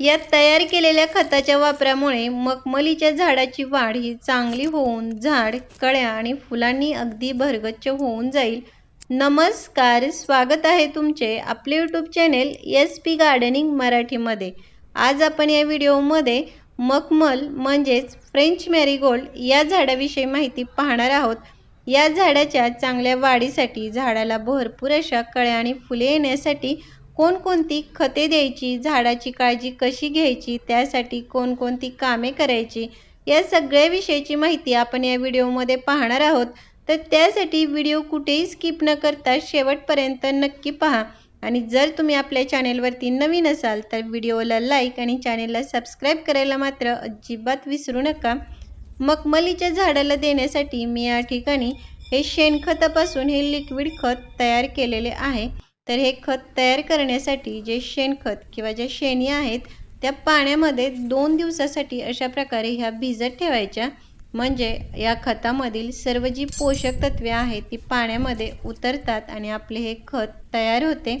यात तयार केलेल्या खताच्या वापरामुळे मखमलीच्या झाडाची वाढ ही चांगली होऊन झाड कळ्या आणि फुलांनी अगदी भरगच्च होऊन जाईल. नमस्कार स्वागत आहे तुमचे आपले YouTube channel S P gardening मराठीमध्ये. आज आपण या व्हिडिओमध्ये मखमल म्हणजेच फ्रेंच मॅरीगोल्ड या झाडाविषयी माहिती पाहणार आहोत. या झाडाच्या चांगल्या वाढीसाठी झाडाला भरपूर अशा कळ्या आणि फुले येण्यासाठी कोणकोणती खते द्यायची झाडाची काळजी कशी घ्यायची त्यासाठी कोणकोणती कामे करायची या सगळ्या विषयीची माहिती आपण या व्हिडिओमध्ये पाहणार आहोत. तर त्यासाठी व्हिडिओ कुठेही स्किप न करता शेवटपर्यंत नक्की पहा. आणि जर तुम्ही आपल्या चॅनेलवरती नवीन असाल तर व्हिडिओला लाईक आणि चॅनेलला सबस्क्राईब करायला मात्र अजिबात विसरू नका. मखमलीच्या झाडाला देण्यासाठी मी या ठिकाणी हे शेणखतापासून हे लिक्विड खत तयार केलेले आहे. तर हे खत तयार करण्यासाठी जे शेणखत किंवा ज्या शेणी आहेत त्या पाण्यामध्ये दोन दिवसासाठी अशा प्रकारे ह्या भिजत ठेवायच्या. म्हणजे या खतामधील सर्व जी पोषक तत्वे आहेत ती पाण्यामध्ये उतरतात आणि आपले हे खत तयार होते.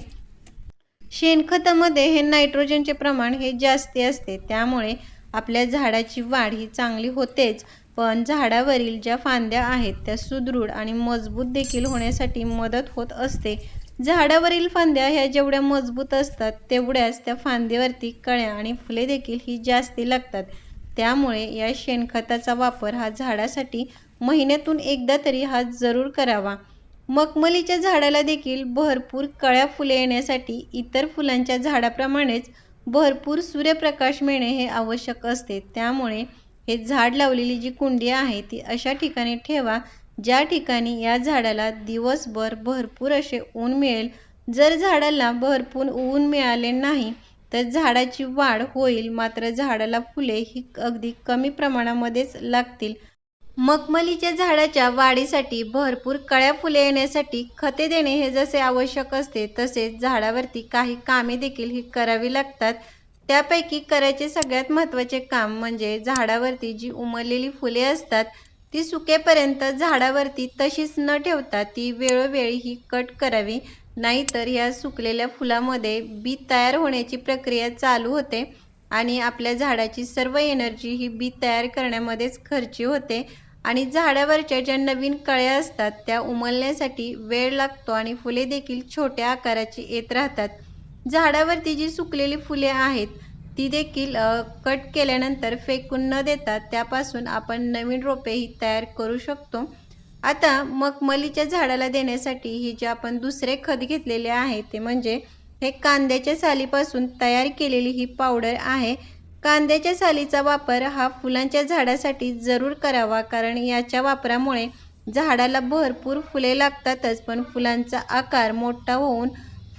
शेणखतामध्ये हे नायट्रोजनचे प्रमाण हे जास्ती असते. त्यामुळे आपल्या झाडाची वाढ ही चांगली होतेच. पण झाडावरील ज्या फांद्या आहेत त्या सुदृढ आणि मजबूत देखील होण्यासाठी मदत होत असते. झाडावरील फांद्या ह्या जेवढ्या मजबूत असतात तेवढ्याच त्या फांदीवरती कळ्या आणि फुले देखील ही जास्ती लागतात. त्यामुळे या शेणखताचा वापर हा झाडासाठी महिन्यातून एकदा तरी हा जरूर करावा. मखमलीच्या झाडाला देखील भरपूर कळ्या फुले येण्यासाठी इतर फुलांच्या झाडाप्रमाणेच भरपूर सूर्यप्रकाश मिळणे हे आवश्यक असते. त्यामुळे हे झाड लावलेली जी कुंडी आहे ती अशा ठिकाणी ठेवा ज्या ठिकाणी या झाडाला दिवसभर भरपूर असे ऊन मिळेल जर झाडाला भरपूर ऊन मिळाले नाही तर झाडाची वाढ होईल. मात्र झाडाला फुले ही अगदी कमी प्रमाणामध्येच लागतील. मखमलीच्या झाडाच्या वाढीसाठी भरपूर कळ्या फुले येण्यासाठी खते देणे हे जसे आवश्यक असते तसेच झाडावरती काही कामे देखील ही करावी लागतात. त्यापैकी करायचे सगळ्यात महत्त्वाचे काम म्हणजे झाडावरती जी उमललेली फुले असतात ती सुकेपर्यंत झाडावरती तशीच न ठेवता ती वेळोवेळी ही कट करावी. नाहीतर या सुकलेल्या फुलामध्ये बी तयार होण्याची प्रक्रिया चालू होते आणि आपल्या झाडाची सर्व एनर्जी ही बी तयार करण्यामध्येच खर्ची होते आणि झाडावरच्या ज्या नवीन कळ्या असतात त्या उमलण्यासाठी वेळ लागतो आणि फुले देखील छोट्या आकाराची येत राहतात. झाडावरती जी सुकलेली फुले आहेत ती देखील कट केल्यानंतर फेकून न देता त्यापासून आपण नवीन रोपे ही तयार करू शकतो. आता मखमलीच्या झाडाला देण्यासाठी ही जे आपण दुसरे खत घेतलेले आहे ते म्हणजे हे कांद्याच्या सालीपासून तयार केलेली ही पावडर आहे. कांद्याच्या सालीचा वापर हा फुलांच्या झाडासाठी जरूर करावा कारण याच्या वापरामुळे झाडाला भरपूर फुले लागतातच पण फुलांचा आकार मोठा होऊन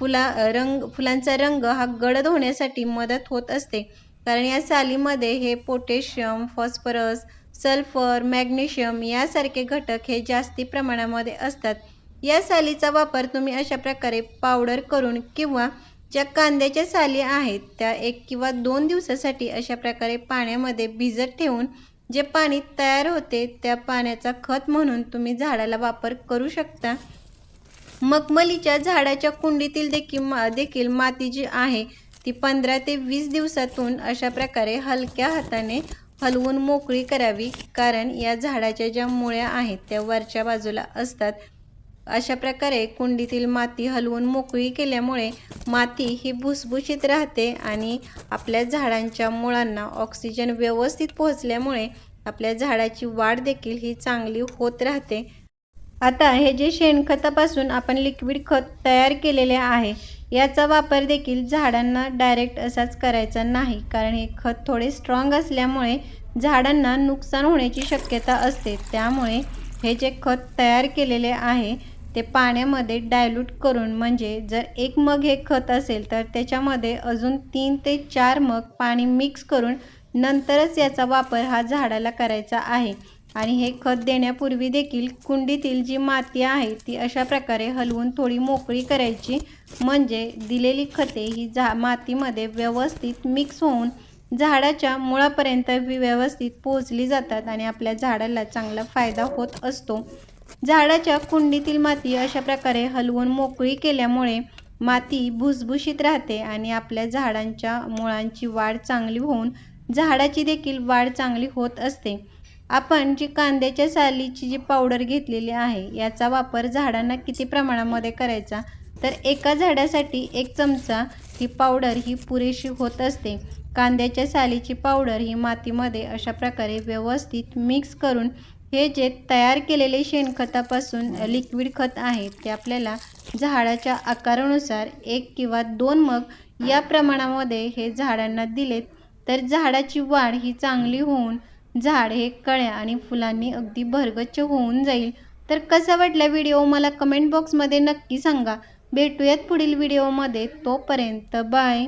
फुला रंग फुलांचा रंग हा गडद होण्यासाठी मदत होत असते. कारण या सालीमध्ये हे पोटॅशियम फॉस्फरस सल्फर मॅग्नेशियम यासारखे घटक हे जास्ती प्रमाणामध्ये असतात. या सालीचा वापर तुम्ही अशा प्रकारे पावडर करून किंवा ज्या कांद्याच्या साली आहेत त्या एक किंवा दोन दिवसासाठी अशा प्रकारे पाण्यामध्ये भिजत ठेवून जे पाणी तयार होते त्या पाण्याचा खत म्हणून तुम्ही झाडाला वापर करू शकता. मखमलीच्या झाडाच्या कुंडीतील देखील देखील माती जी आहे ती पंधरा ते वीस दिवसातून अशा प्रकारे हलक्या हाताने हलवून मोकळी करावी. कारण या झाडाच्या ज्या मुळ्या आहेत त्या वरच्या बाजूला असतात. अशा प्रकारे कुंडीतील माती हलवून मोकळी केल्यामुळे माती ही भुसभुशीत राहते आणि आपल्या झाडांच्या मुळांना ऑक्सिजन व्यवस्थित पोहोचल्यामुळे आपल्या झाडाची वाढ देखील ही चांगली होत राहते. आता हे जे शेणखतापासून आपण लिक्विड खत तयार केलेले आहे याचा वापर देखील झाडांना डायरेक्ट असाच करायचा नाही कारण हे खत थोडे स्ट्रॉंग असल्यामुळे झाडांना नुकसान होण्याची शक्यता असते. त्यामुळे हे जे खत तयार केलेले आहे ते पाण्यामध्ये डायल्यूट करून म्हणजे जर एक मग हे खत असेल तर त्याच्यामध्ये अजून तीन ते चार मग पाणी मिक्स करून नंतरच याचा वापर हा झाडाला करायचा आहे. आणि हे खत देण्यापूर्वी देखील कुंडीतील जी माती आहे ती अशा प्रकारे हलवून थोडी मोकळी करायची म्हणजे दिलेली खते ही झा मातीमध्ये व्यवस्थित मिक्स होऊन झाडाच्या मुळापर्यंत व्यवस्थित पोहोचली जातात आणि आपल्या झाडाला चांगला फायदा होत असतो झाडाच्या कुंडीतील माती अशा प्रकारे हलवून मोकळी केल्यामुळे माती भुसभुशीत राहते आणि आपल्या झाडांच्या मुळांची वाढ चांगली होऊन झाडाची देखील वाढ चांगली होत असते. आपण जी कांद्याच्या सालीची जी पावडर घेतलेली आहे याचा वापर झाडांना किती प्रमाणामध्ये करायचा तर एका झाडासाठी एक चमचा ही पावडर ही पुरेशी होत असते. कांद्याच्या सालीची पावडर ही मातीमध्ये अशा प्रकारे व्यवस्थित मिक्स करून हे जे तयार केलेले शेणखतापासून लिक्विड खत आहे ते आपल्याला झाडाच्या आकारानुसार एक किंवा दोन मग या प्रमाणामध्ये हे झाडांना दिलेत तर झाडाची वाढ ही चांगली होऊन झाड हे कळ्या आणि फुलांनी अगदी भरगच्च होऊन जाईल. तर कसा वाटला व्हिडिओ मला कमेंट बॉक्समध्ये नक्की सांगा. भेटूयात पुढील व्हिडिओमध्ये. तोपर्यंत बाय.